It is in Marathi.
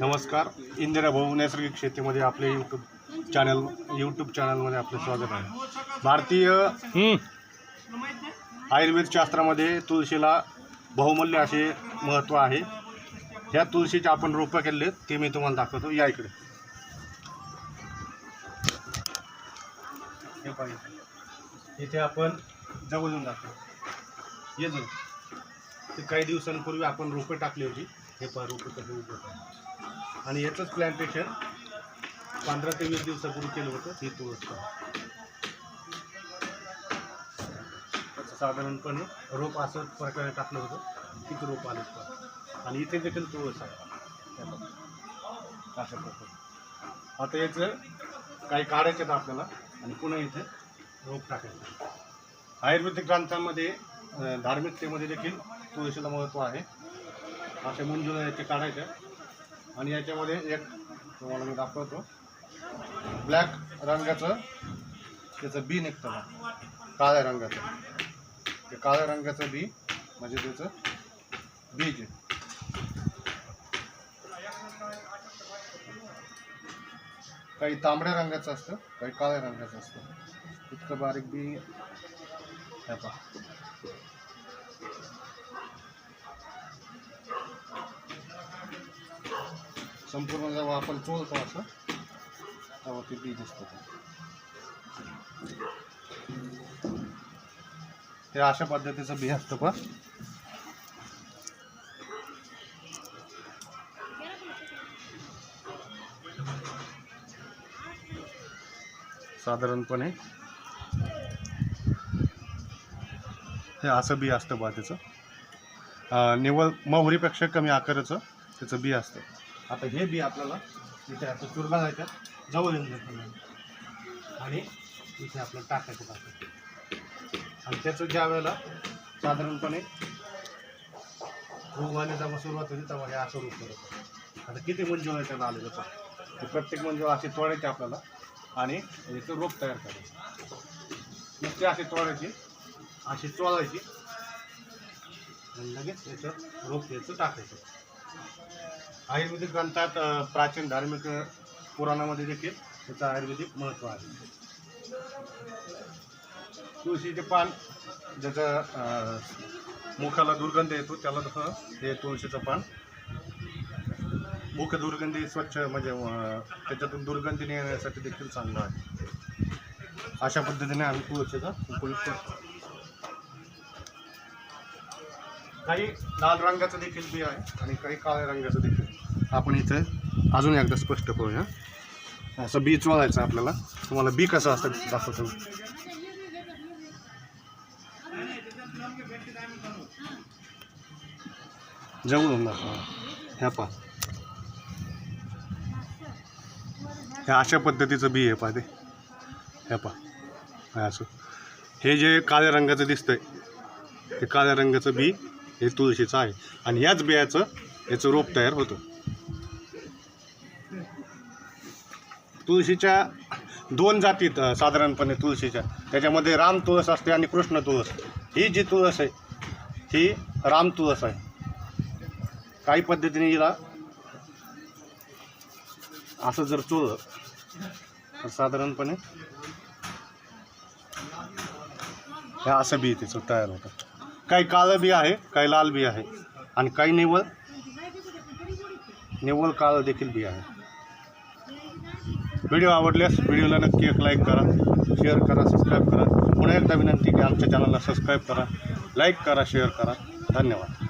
नमस्कार. इंदिरा भाऊ नैसर्गिक शेतीमध्ये आपले यूट्यूब चॅनल यूट्यूब चॅनलमध्ये आपले स्वागत आहे. भारतीय आयुर्वेद शास्त्रामध्ये तुळशीला बहुमूल्य असे महत्त्व आहे. ह्या तुळशीचे आपण रोपं केले ते मी तुम्हाला दाखवतो. या इकडे. हे पाहिजे इथे आपण जवळून दाखवतो. ये जवळ ते काही दिवसांपूर्वी आपण रोपं टाकली होती. हे पहा रोप कसे आणि याचंच प्लॅन्टेशन पंधरा ते वीस दिवसापूर्वी केलं होतं हे तुळस त्याचं साधारणपणे रोप असं प्रकारे टाकलं होतं किती रोप आले पहा. आणि इथे देखील तुळस आहे. अशा प्रकारे. आता याचं काही काढायचं आहेत आपल्याला आणि पुन्हा इथे रोप टाकायचं आयुर्वेदिक ग्रंथांमध्ये धार्मिकतेमध्ये देखील तुळशीला महत्त्व आहे. असे मंजुळा याचे काढायचे आणि याच्यामध्ये एक तुम्हाला मी दाखवतो. ब्लॅक रंगाचं त्याचं बी निघतं ना काळ्या रंगाचं. ते काळ्या रंगाचं बी म्हणजे त्याचं बीज आहे काही तांबड्या रंगाचं असतं काही काळ्या रंगाचं असतं. इतकं बारीक बी हे पहा. संपूर्ण जेव्हा आपण चोळतो असं. तेव्हा ते बी दिसतं. ते अशा पद्धतीचं बी असतं पण. साधारणपणे. हे असं बी असतं बा त्याचं. निवळ निव्वळ मोहरीपेक्षा कमी आकाराचं त्याचं बी असतं. आता हे बी आपल्याला इथे आता चूर जायचं जवळ येऊन जायचं आणि इथे आपल्याला टाकायचं टाकायचं आणि त्याचं ज्या वेळेला साधारणपणे रोगाने जेव्हा सुरुवात होती तेव्हा हे असं रूप करत आता किती मंजुळा त्याला आलेलं जातं ते प्रत्येक मंजुळा अशी तोडायचे आपल्याला आणि याचं रोप तयार करायचं. नुसते अशी तोडायची अशी चोळायची आणि लगेच याचं रोप याचं टाकायचं. आयुर्वेदिक ग्रंथात प्राचीन धार्मिक पुराणामध्ये देखील त्याचं आयुर्वेदिक महत्त्व आहे. तुळशीचे पान ज्याचं मुखाला दुर्गंध येतो त्याला तसं हे तुळशीचं पान. मुख दुर्गंधी स्वच्छ म्हणजे त्याच्यातून दुर्गंधी येण्यासाठी देखील चांगलं आहे. अशा पद्धतीने आम्ही तुळशीचा उपयोग करतो. काही लाल रंगाचं देखील बी आहे आणि काही काळ्या रंगाचं देखील. आपण इथं अजून एकदा स्पष्ट करूया. असं बी चोळायचं आपल्याला. तुम्हाला बी कसं असतं दाखवतो. जवळून दाखवा ह्या पा. ह्या अशा पद्धतीचं बी आहे पा ते. ह्या पा. हे असं. हे जे काळ्या रंगाचं दिसतंय ते काळ्या रंगाचं बी हे तुळशीचं आहे. आणि याच बियाचं याचं रोप तयार होतं. तुळशीच्या दोन जातीत साधारणपणे तुळशीच्या. त्याच्यामध्ये राम तुळस असते आणि कृष्ण तुळस. ही जी तुळस आहे ही राम तुळस आहे. काही पद्धतीने हिला असं जर चोळलं तर साधारणपणे ह्या असं बी तिचं तयार होतं. काही काळं बी आहे काही लाल बी आहे आणि काही निवळ निवळ काळं देखील बी आहे. व्हिडिओ आवडल्यास व्हिडिओला नक्की एक लाईक करा शेअर करा सबस्क्राईब करा. पुन्हा एकदा विनंती की आमच्या चॅनलला सबस्क्राईब करा लाईक करा शेअर करा. धन्यवाद.